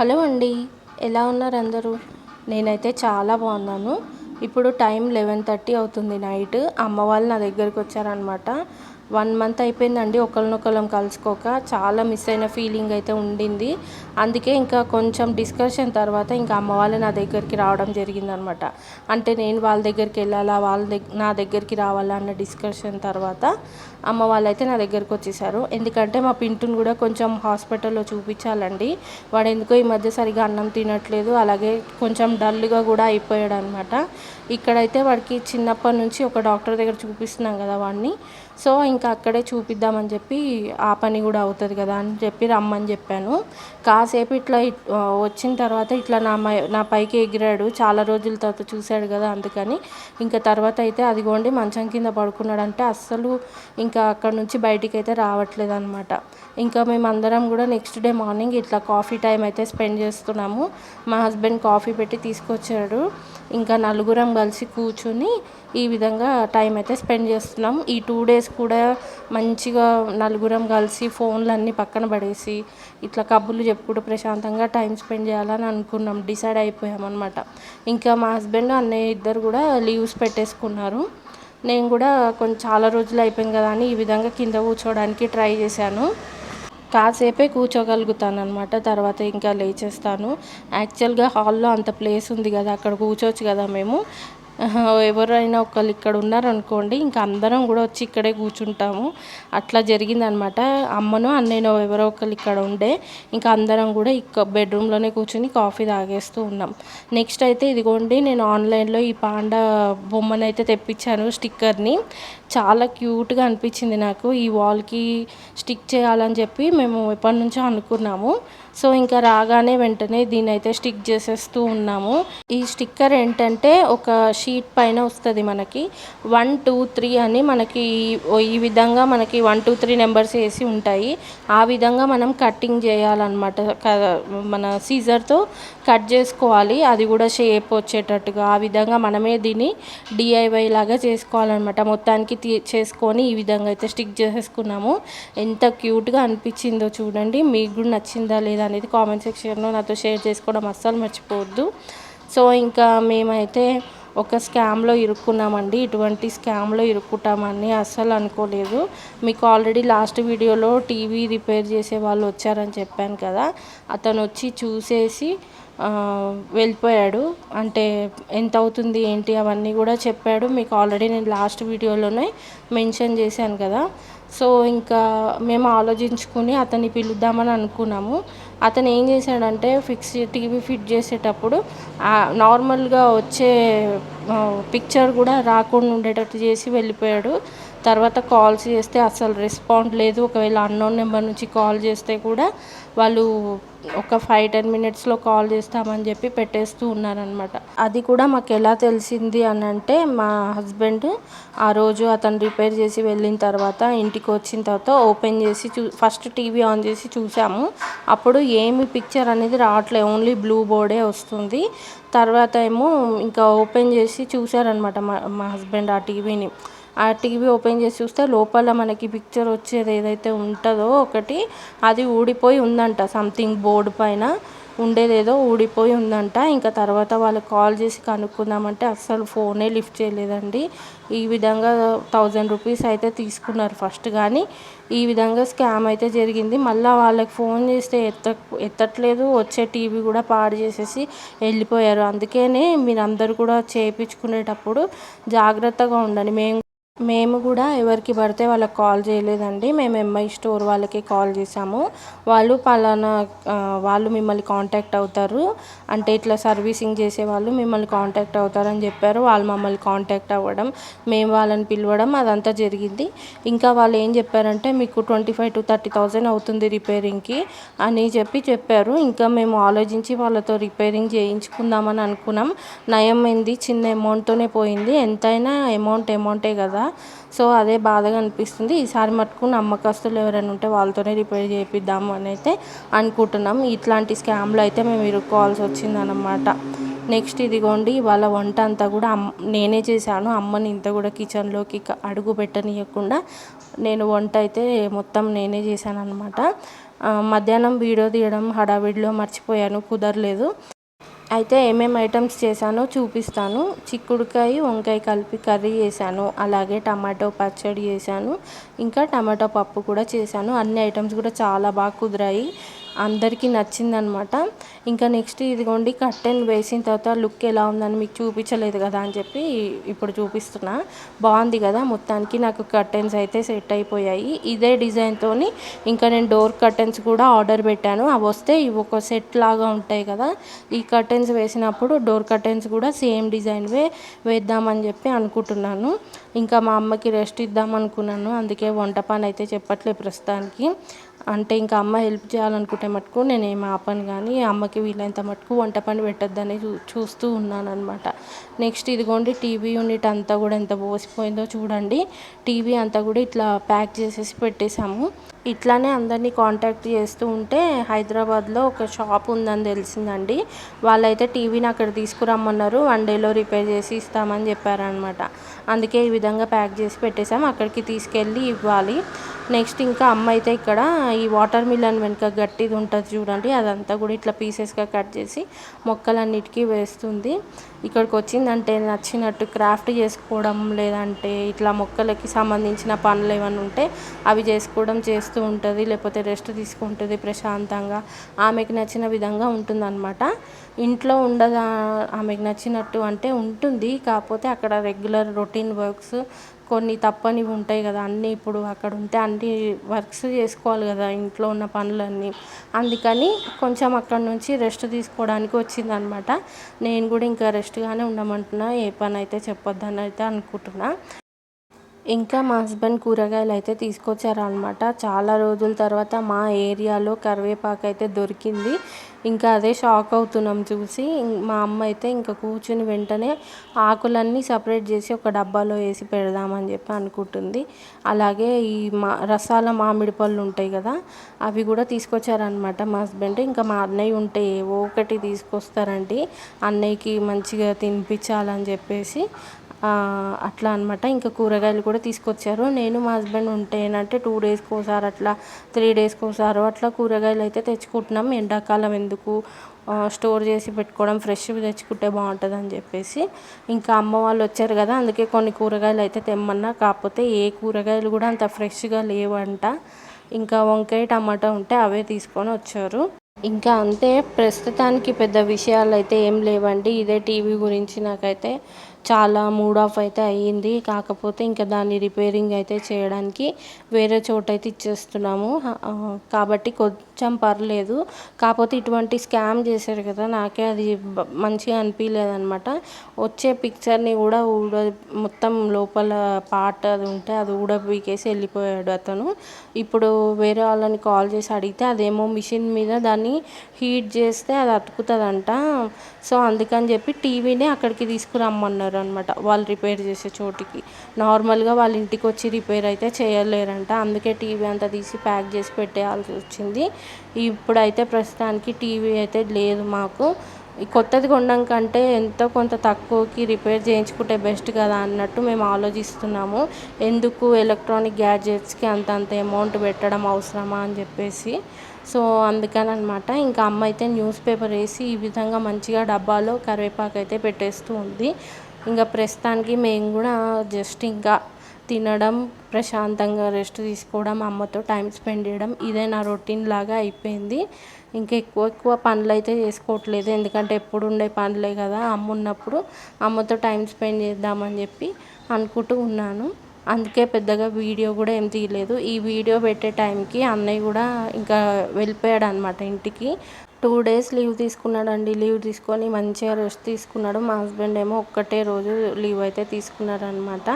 Hello అండి ఎలా ఉన్నారు అందరూ? నేనైతే చాలా బాగున్నాను. ఇప్పుడు టైం లెవెన్ థర్టీ అవుతుంది నైట్. అమ్మ వాళ్ళు నా దగ్గరికి వచ్చారనమాట వన్ మంత్ అయిపోయిందండి ఒకరినొకరం కలుసుకోక. చాలా మిస్ అయిన ఫీలింగ్ అయితే ఉండింది. అందుకే ఇంకా కొంచెం డిస్కషన్ తర్వాత ఇంకా అమ్మ వాళ్ళు నా దగ్గరికి రావడం జరిగిందనమాట. అంటే నేను వాళ్ళ దగ్గరికి వెళ్ళాలా వాళ్ళ దగ్గర నా దగ్గరికి రావాలా అన్న డిస్కషన్ తర్వాత అమ్మ వాళ్ళైతే నా దగ్గరకు వచ్చేసారు. ఎందుకంటే మా పింటుని కూడా కొంచెం హాస్పిటల్లో చూపించాలండి. వాడు ఎందుకో ఈ మధ్య సరిగా అన్నం తినట్లేదు. అలాగే కొంచెం డల్గా కూడా అయిపోయాడు అనమాట ఇక్కడైతే వాడికి చిన్నప్పటి నుంచి ఒక డాక్టర్ దగ్గర చూపిస్తున్నాం కదా వాడిని. సో ఇంకా ఇంకా అక్కడే చూపిద్దామని చెప్పి ఆ పని కూడా అవుతుంది కదా అని చెప్పి రమ్మని చెప్పాను. కాసేపు ఇట్లా వచ్చిన తర్వాత ఇట్లా నా నా పైకి ఎగిరాడు. చాలా రోజుల తర్వాత చూశాడు కదా అందుకని. ఇంకా తర్వాత అయితే అదిగోండి మంచం కింద పడుకున్నాడంటే అస్సలు ఇంకా అక్కడ నుంచి బయటికి అయితే రావట్లేదు అనమాట ఇంకా మేము అందరం కూడా నెక్స్ట్ డే మార్నింగ్ ఇట్లా కాఫీ టైం అయితే స్పెండ్ చేస్తున్నాము. మా హస్బెండ్ కాఫీ పెట్టి తీసుకొచ్చాడు. ఇంకా నలుగురం కలిసి కూర్చొని ఈ విధంగా టైం అయితే స్పెండ్ చేస్తున్నాం. ఈ టూ డేస్ కూడా మంచిగా నలుగురం కలిసి ఫోన్లు అన్నీ పక్కన పడేసి ఇట్లా కబుర్లు చెప్పుకుంటూ ప్రశాంతంగా టైం స్పెండ్ చేయాలని అనుకున్నాం. డిసైడ్ అయిపోయాం అనమాట ఇంకా మా హస్బెండ్ అన్నయ్య ఇద్దరు కూడా లీవ్స్ పెట్టేసుకున్నారు. నేను కూడా కొంచెం చాలా రోజులు అయిపోయింది కదా అని ఈ విధంగా కింద కూర్చోవడానికి ట్రై చేశాను. కాసేపే కూర్చోగలుగుతాను అనమాట తర్వాత ఇంకా లేచేస్తాను. యాక్చువల్గా హాల్లో అంత ప్లేస్ ఉంది కదా అక్కడ కూర్చోవచ్చు కదా మేము. ఎవరైనా ఒకళ్ళు ఇక్కడ ఉన్నారనుకోండి ఇంకా అందరం కూడా వచ్చి ఇక్కడే కూర్చుంటాము. అట్లా జరిగిందనమాట. అమ్మను అన్నయ్యనో ఎవరో ఒకళ్ళు ఇక్కడ ఉండే ఇంకా అందరం కూడా ఇక్క బెడ్రూమ్లోనే కూర్చుని కాఫీ తాగేస్తూ ఉన్నాం. నెక్స్ట్ అయితే ఇదిగోండి నేను ఆన్లైన్లో ఈ పాండా బొమ్మను అయితే తెప్పించాను స్టిక్కర్ని. చాలా క్యూట్గా అనిపించింది నాకు. ఈ వాల్కి స్టిక్ చేయాలని చెప్పి మేము ఎప్పటి నుంచో అనుకున్నాము. సో ఇంకా రాగానే వెంటనే దీని అయితే స్టిక్ చేసేస్తూ ఉన్నాము. ఈ స్టిక్కర్ ఏంటంటే ఒక షీట్ పైన వస్తుంది మనకి. వన్ టూ త్రీ అని మనకి ఈ విధంగా మనకి వన్ టూ త్రీ నెంబర్స్ వేసి ఉంటాయి. ఆ విధంగా మనం కట్టింగ్ చేయాలన్నమాట. మన సీజర్తో కట్ చేసుకోవాలి. అది కూడా షేప్ వచ్చేటట్టుగా. ఆ విధంగా మనమే దీన్ని డిఐవై లాగా చేసుకోవాలన్నమాట. మొత్తానికి చేసుకొని ఈ విధంగా అయితే స్టిక్ చేసేసుకున్నాము. ఎంత క్యూట్గా అనిపించిందో చూడండి. మీకు కూడా నచ్చిందా లేదా అనేది కామెంట్ సెక్షన్లో నాతో షేర్ చేసుకోవడం అస్సలు మర్చిపోవద్దు. సో ఇంకా మేమైతే ఒక స్కామ్లో ఇరుక్కున్నామండి. ఇటువంటి స్కామ్లో ఇరుక్కుంటామని అస్సలు అనుకోలేదు. మీకు ఆల్రెడీ లాస్ట్ వీడియోలో టీవీ రిపేర్ చేసే వాళ్ళు వచ్చారని చెప్పాను కదా. అతను వచ్చి చూసేసి వెళ్ళిపోయాడు. అంటే ఎంత అవుతుంది ఏంటి అవన్నీ కూడా చెప్పాడు. మీకు ఆల్రెడీ నేను లాస్ట్ వీడియోలోనే మెన్షన్ చేశాను కదా. సో ఇంకా మేము ఆలోచించుకుని అతన్ని పిలుద్దామని అనుకున్నాము. అతను ఏం చేశాడంటే ఫిక్స్ టీవీ ఫిట్ చేసేటప్పుడు నార్మల్గా వచ్చే పిక్చర్ కూడా రాకుండా ఉండేటట్టు చేసి వెళ్ళిపోయాడు. తర్వాత కాల్స్ చేస్తే అసలు రెస్పాండ్ లేదు. ఒకవేళ అన్నోన్ నెంబర్ నుంచి కాల్ చేస్తే కూడా వాళ్ళు ఒక ఫైవ్ టెన్ మినిట్స్లో కాల్ చేస్తామని చెప్పి పెట్టేస్తూ ఉన్నారనమాట అది కూడా మాకు ఎలా తెలిసింది అని అంటే మా హస్బెండ్ ఆ రోజు అతను రిపేర్ చేసి వెళ్ళిన తర్వాత ఇంటికి వచ్చిన తర్వాత ఓపెన్ చేసి చూ ఫస్ట్ టీవీ ఆన్ చేసి చూసాము. అప్పుడు ఏమి పిక్చర్ అనేది రావట్లేదు. ఓన్లీ బ్లూ బోర్డే వస్తుంది. తర్వాత ఏమో ఇంకా ఓపెన్ చేసి చూసారనమాట మా మా హస్బెండ్ ఆ టీవీని. ఆ టీవీ ఓపెన్ చేసి చూస్తే లోపల మనకి పిక్చర్ వచ్చేది ఏదైతే ఉంటుందో ఒకటి అది ఊడిపోయి ఉందంట. సంథింగ్ బోర్డు పైన ఉండేదేదో ఊడిపోయి ఉందంట. ఇంకా తర్వాత వాళ్ళకి కాల్ చేసి కనుక్కుందామంటే అస్సలు ఫోనే లిఫ్ట్ చేయలేదండి. ఈ విధంగా థౌజండ్ రూపీస్ అయితే తీసుకున్నారు ఫస్ట్ కానీ ఈ విధంగా స్కామ్ అయితే జరిగింది. మళ్ళీ వాళ్ళకి ఫోన్ చేస్తే ఎత్త ఎత్తట్లేదు. వచ్చే టీవీ కూడా పాడు చేసేసి వెళ్ళిపోయారు. అందుకనే మీరు అందరు కూడా చేయించుకునేటప్పుడు జాగ్రత్తగా ఉండండి. మేము మేము కూడా ఎవరికి పడితే వాళ్ళకి కాల్ చేయలేదండి. మేము ఎంఐ స్టోర్ వాళ్ళకి కాల్ చేసాము వాళ్ళు పలానా వాళ్ళు మిమ్మల్ని కాంటాక్ట్ అవుతారు. అంటే ఇట్లా సర్వీసింగ్ చేసే వాళ్ళు మిమ్మల్ని కాంటాక్ట్ అవుతారని చెప్పారు. వాళ్ళు మమ్మల్ని కాంటాక్ట్ అవ్వడం మేము వాళ్ళని పిలవడం అదంతా జరిగింది. ఇంకా వాళ్ళు ఏం చెప్పారంటే మీకు twenty five to thirty thousand అవుతుంది రిపేరింగ్కి అని చెప్పి చెప్పారు. ఇంకా మేము ఆలోచించి వాళ్ళతో రిపేరింగ్ చేయించుకుందామని అనుకున్నాం. నయం అయింది చిన్న అమౌంట్తోనే పోయింది. ఎంతైనా అమౌంట్ అమౌంటే కదా. సో అదే బాధగా అనిపిస్తుంది. ఈసారి మటుకు నమ్మకస్తులు ఎవరైనా ఉంటే వాళ్ళతోనే రిపేర్ చేయిద్దాము అని అయితే అనుకుంటున్నాం. ఇట్లాంటి స్కామ్లో అయితే మేము ఇరుక్కోవాల్సి వచ్చిందనమాట నెక్స్ట్ ఇదిగోండి వాళ్ళ వంట అంతా కూడా అమ్ నేనే చేశాను. అమ్మని ఇంత కూడా కిచెన్లోకి అడుగు పెట్టనీయకుండా నేను వంట అయితే మొత్తం నేనే చేశాను అనమాట మధ్యాహ్నం వీడియో తీయడం హడావిడిలో మర్చిపోయాను. కుదరలేదు. అయితే ఏమేమి ఐటమ్స్ చేశానో చూపిస్తాను. చిక్కుడుకాయ వంకాయ కలిపి కర్రీ చేశాను. అలాగే టమాటో పచ్చడి చేశాను. ఇంకా టమాటో పప్పు కూడా చేశాను. అన్ని ఐటమ్స్ కూడా చాలా బాగా కుదిరాయి. అందరికీ నచ్చిందనమాట. ఇంకా నెక్స్ట్ ఇదిగోండి కట్టెన్ వేసిన తర్వాత లుక్ ఎలా ఉందని మీకు చూపించలేదు కదా అని చెప్పి ఇప్పుడు చూపిస్తున్నా. బాగుంది కదా మొత్తానికి నాకు కర్టెన్స్ అయితే సెట్ అయిపోయాయి. ఇదే డిజైన్తో ఇంకా నేను డోర్ కర్టెన్స్ కూడా ఆర్డర్ పెట్టాను. అవి వస్తే ఇవి ఒక సెట్ లాగా ఉంటాయి కదా. ఈ కర్టెన్స్ వేసినప్పుడు డోర్ కర్టెన్స్ కూడా సేమ్ డిజైన్వే వేద్దామని చెప్పి అనుకుంటున్నాను. ఇంకా మా అమ్మకి రెస్ట్ ఇద్దాం అనుకున్నాను. అందుకే వంట పని అయితే చెప్పట్లేదు ప్రస్తుతానికి. అంటే ఇంకా అమ్మ హెల్ప్ చేయాలనుకుంటే మటుకు నేను ఏం ఆపను కానీ అమ్మకి వీలైనంత మటుకు వంట పని పెట్టొద్దని చూ చూస్తూ ఉన్నానమాట నెక్స్ట్ ఇదిగోండి టీవీ యూనిట్ అంతా కూడా ఎంత పోసిపోయిందో చూడండి. టీవీ అంతా కూడా ఇట్లా ప్యాక్ చేసేసి పెట్టేశాము. ఇట్లానే అందరినీ కాంటాక్ట్ చేస్తూ ఉంటే హైదరాబాద్లో ఒక షాప్ ఉందని తెలిసిందండి. వాళ్ళైతే టీవీని అక్కడ తీసుకురమ్మన్నారు వన్ డేలో రిపేర్ చేసి ఇస్తామని చెప్పారనమాట అందుకే ఈ విధంగా ప్యాక్ చేసి పెట్టేశాము. అక్కడికి తీసుకెళ్ళి ఇవ్వాలి. నెక్స్ట్ ఇంకా అమ్మ అయితే ఇక్కడ ఈ వాటర్ మిలన్ వెనుక గట్టిది ఉంటుంది చూడండి అదంతా కూడా ఇట్లా పీసెస్గా కట్ చేసి మొక్కలన్నిటికీ వేస్తుంది. ఇక్కడికి వచ్చిందంటే నచ్చినట్టు క్రాఫ్ట్ చేసుకోవడం లేదంటే ఇట్లా మొక్కలకి సంబంధించిన పనులు ఏమైనా ఉంటే అవి చేసుకోవడం చేస్తూ ఉంటుంది లేకపోతే రెస్ట్ తీసుకుంటుంది ప్రశాంతంగా. ఆమెకి నచ్చిన విధంగా ఉంటుందన్నమాట. ఇంట్లో ఉండదా ఆమెకు నచ్చినట్టు అంటే ఉంటుంది కాకపోతే అక్కడ రెగ్యులర్ రొటీన్ వర్క్స్ కొన్ని తప్పనివి ఉంటాయి కదా అన్నీ ఇప్పుడు అక్కడ ఉంటే అన్ని వర్క్స్ చేసుకోవాలి కదా ఇంట్లో ఉన్న పనులన్నీ. అందుకని కొంచెం అక్కడ నుంచి రెస్ట్ తీసుకోవడానికి వచ్చిందనమాట. నేను కూడా ఇంకా రెస్ట్గానే ఉండమంటున్నా ఏ పని అయితే చెప్పొద్దని అయితే అనుకుంటున్నా. ఇంకా మా హస్బెండ్ కూరగాయలు అయితే తీసుకొచ్చారనమాట చాలా రోజుల తర్వాత మా ఏరియాలో కరివేపాకు అయితే దొరికింది. ఇంకా అదే షాక్ అవుతున్నాం చూసి. మా అమ్మ అయితే ఇంకా కూర్చుని వెంటనే ఆకులన్నీ సపరేట్ చేసి ఒక డబ్బాలో వేసి పెడదామని చెప్పి అనుకుంటుంది. అలాగే ఈ మా రసాల మామిడి పళ్ళు ఉంటాయి కదా అవి కూడా తీసుకొచ్చారనమాట మా హస్బెండ్. ఇంకా మా అన్నయ్య ఉంటే ఏవో ఒకటి తీసుకొస్తారండి. అన్నయ్యకి మంచిగా తినిపించాలని చెప్పేసి అట్లా అనమాట ఇంకా కూరగాయలు కూడా తీసుకొచ్చారు. నేను మా హస్బెండ్ ఉంటే ఏంటంటే టూ డేస్కి ఒకసారి అట్లా త్రీ డేస్కి ఒకసారి అట్లా కూరగాయలు అయితే తెచ్చుకుంటున్నాం. ఎండాకాలం ఎందుకు? స్టోర్ చేసి పెట్టుకోవడం ఫ్రెష్గా తెచ్చుకుంటే బాగుంటుంది అని చెప్పేసి. ఇంకా అమ్మ వాళ్ళు వచ్చారు కదా అందుకే కొన్ని కూరగాయలు అయితే తెమ్మన్నా. కాకపోతే ఏ కూరగాయలు కూడా అంత ఫ్రెష్గా లేవంట. ఇంకా వంకాయ టమాటా ఉంటే అవే తీసుకొని వచ్చారు. ఇంకా అంతే. ప్రస్తుతానికి పెద్ద విషయాలు అయితే ఏం లేవండి. ఇదే టీవీ గురించి నాకైతే చాలా మూడ్ ఆఫ్ అయితే అయ్యింది. కాకపోతే ఇంకా దాన్ని రిపేరింగ్ అయితే చేయడానికి వేరే చోట అయితే ఇచ్చేస్తున్నాము కాబట్టి కొంచెం పర్లేదు. కాకపోతే ఇటువంటి స్కామ్ చేశారు కదా నాకే అది మంచిగా అనిపించలేదనమాట వచ్చే పిక్చర్ని కూడా ఊడ మొత్తం లోపల పార్ట్ అది ఉంటే అది ఊడబీకేసి వెళ్ళిపోయాడు అతను. ఇప్పుడు వేరే వాళ్ళని కాల్ చేసి అడిగితే అదేమో మిషన్ మీద దాన్ని హీట్ చేస్తే అది అతుకుతుందంట. సో అందుకని చెప్పి టీవీని అక్కడికి తీసుకురమ్మన్నారు. అనమాట వాళ్ళు రిపేర్ చేసే చోటికి. నార్మల్గా వాళ్ళ ఇంటికి వచ్చి రిపేర్ అయితే చేయలేరంట. అందుకే టీవీ అంతా తీసి ప్యాక్ చేసి పెట్టేయాల్సి వచ్చింది. ఇప్పుడైతే ప్రస్తుతానికి టీవీ అయితే లేదు మాకు. కొత్తది కొనడం కంటే ఎంతో కొంత తక్కువకి రిపేర్ చేయించుకుంటే బెస్ట్ కదా అన్నట్టు మేము ఆలోచిస్తున్నాము. ఎందుకు ఎలక్ట్రానిక్ గ్యాడ్జెట్స్కి అంత అంత అమౌంట్ పెట్టడం అవసరమా అని చెప్పేసి. సో అందుకని అనమాట ఇంకా అమ్మ అయితే న్యూస్ పేపర్ వేసి ఈ విధంగా మంచిగా డబ్బాలో కరివేపాకు అయితే పెట్టేస్తూ ఉంది. ఇంకా ప్రస్తుతానికి మేము కూడా జస్ట్ ఇంకా తినడం ప్రశాంతంగా రెస్ట్ తీసుకోవడం అమ్మతో టైం స్పెండ్ చేయడం ఇదే నా రొటీన్ లాగా అయిపోయింది. ఇంకా ఎక్కువ ఎక్కువ పనులు అయితే చేసుకోవట్లేదు. ఎందుకంటే ఎప్పుడు ఉండే పనులే కదా అమ్మ ఉన్నప్పుడు అమ్మతో టైం స్పెండ్ చేద్దామని చెప్పి అనుకుంటూ ఉన్నాను. అందుకే పెద్దగా వీడియో కూడా ఏం తీయలేదు. ఈ వీడియో పెట్టే టైంకి అన్నయ్య కూడా ఇంకా వెళ్ళిపోయాడు అనమాట ఇంటికి. టూ డేస్ లీవ్ తీసుకున్నాడండి. లీవ్ తీసుకొని మంచిగా రెస్ట్ తీసుకున్నాడు. మా హస్బెండ్ ఏమో ఒక్కటే రోజు లీవ్ అయితే తీసుకున్నారనమాట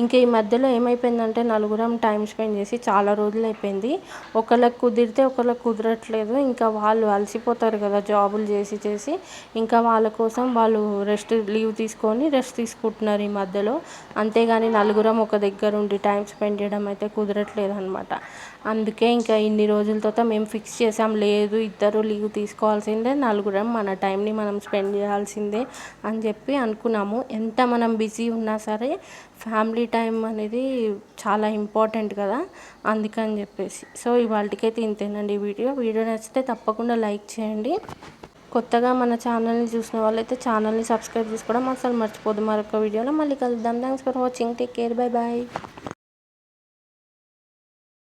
ఇంకా ఈ మధ్యలో ఏమైపోయిందంటే నలుగురం టైం స్పెండ్ చేసి చాలా రోజులు అయిపోయింది. ఒకళ్ళకి కుదిరితే ఒకళ్ళకి కుదరట్లేదు. ఇంకా వాళ్ళు అలసిపోతారు కదా జాబులు చేసి చేసి. ఇంకా వాళ్ళ కోసం వాళ్ళు రెస్ట్ లీవ్ తీసుకొని రెస్ట్ తీసుకుంటున్నారు ఈ మధ్యలో. అంతేగాని నలుగురం ఒక దగ్గర ఉండి టైం స్పెండ్ చేయడం అయితే కుదరట్లేదు అనమాట అందుకే ఇంకా ఇన్ని రోజుల తర్వాత మేము ఫిక్స్ చేసాం లేదు ఇద్దరు లీవ్ తీసుకోవాల్సిందే నలుగురం మన టైంని మనం స్పెండ్ చేయాల్సిందే అని చెప్పి అనుకున్నాము. ఎంత మనం బిజీ ఉన్నా సరే ఫ్యామిలీ టైం అనేది చాలా ఇంపార్టెంట్ కదా అందుకని చెప్పేసి. సో ఇవాళకైతే ఇంతేనండి ఈ వీడియో. వీడియో నచ్చితే తప్పకుండా లైక్ చేయండి. కొత్తగా మన ఛానల్ని చూసిన వాళ్ళైతే ఛానల్ని సబ్స్క్రైబ్ చేసుకోవడం అసలు మర్చిపోదు. మరొక వీడియోలో మళ్ళీ కలుద్దాం. Thanks for watching. Take care. Bye bye